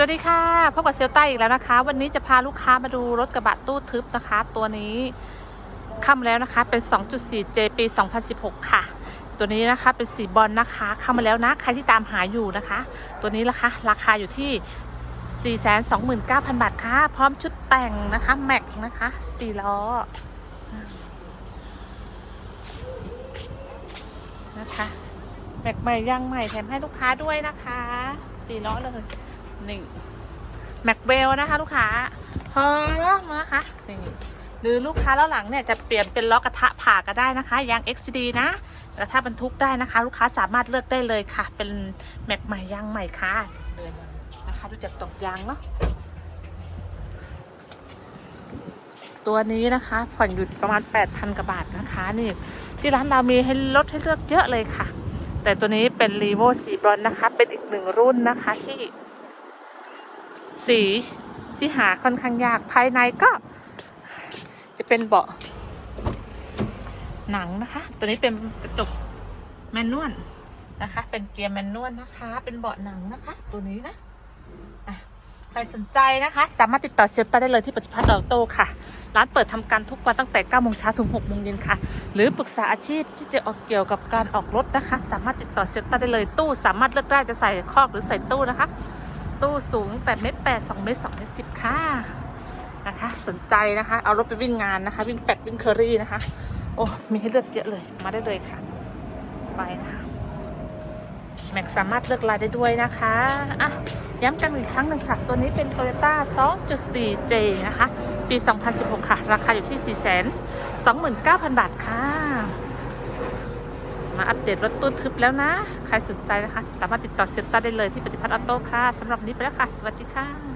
สวัสดีค่ะพบกับเซลต้าอีกแล้วนะคะ วันนี้จะพาลูกค้ามาดูรถกระบะตู้ทึบนะคะ ตัวนี้ข้ามแล้วนะคะเป็น 2.4J ปี 2016 ค่ะ ตัวนี้นะคะเป็นสีบอลนะคะเข้ามาแล้วนะใครที่ตามหาอยู่นะคะ ตัวนี้ราคาราคาอยู่ที่ 429,000 บาทค่ะ พร้อมชุดแต่งนะคะแม็กนะคะ4ล้อนะคะแม็กใหม่ยางใหม่แถมให้ลูกค้าด้วยนะคะ4ล้อเลย นี่แม็กเวลนะคะ ลูกค้าพอนะคะนี่หรือลูกค้าแล้วหลังเนี่ยจะเปลี่ยนเป็นล้อกระทะผ่าก็ได้นะคะยาง XD นะกระทะบรรทุกได้นะคะ ลูกค้าสามารถเลือกได้เลยค่ะ เป็นแม็กใหม่ยางใหม่ค่ะเลยนะคะดูจากตกยางเนาะตัวนี้นะคะ ผ่อนอยู่ประมาณ 8,000กว่าบาทนะคะนี่ที่ร้านเรามีให้ลดให้เลือกเยอะเลยค่ะ แต่ตัวนี้เป็นรีโวสีบรอนนะคะ เป็นอีกหนึ่งรุ่นนะคะที่ สีที่หาค่อนข้างยากภายในก็ จะเป็นเบาะหนังนะคะ ตัวนี้เป็นกระจกแมนนวลนะคะ เป็นเกียร์แมนนวลนะคะ เป็นเบาะหนังนะคะ ตัวนี้นะใครสนใจนะคะ สามารถติดต่อเซลต้าได้เลยที่ปฏิพัฒน์ออโต้ค่ะ ร้านเปิดทำการทุกวันตั้งแต่9โมงเช้าถึง6โมงเย็นค่ะ หรือปรึกษาอาชีพที่จะออกเกี่ยวกับการออกรถนะคะ สามารถติดต่อเซลต้าได้เลยตู้ สามารถเลือกได้จะใส่คอกหรือใส่ตู้นะคะ ตู้สูงแต่เมตรแปดสองเมตรสองเมตรสิบค่ะนะคะ สนใจนะคะ เอารถไปวิ่งงานนะคะ วิ่งแฟดวิ่งเคอรี่นะคะ โอ้ มีให้เลือกเยอะเลย มาได้เลยค่ะ ไปนะคะแม็กสามารถเลือกลายได้ด้วยนะคะ อะ ย้ำกันอีกครั้งหนึ่งค่ะ ตัวนี้เป็น Toyota 2.4J นะคะ ปี 2016 ค่ะ ราคาอยู่ที่ 429,000 บาทค่ะมาอัป เดตรถตู้ทึบแล้วนะ ใครสนใจนะคะ สามารถติดต่อเซ็นต้าได้เลยที่ปฏิพัฒน์ออโต้ค่ะสำหรับนี้ไปแล้วค่ะ สวัสดีค่ะ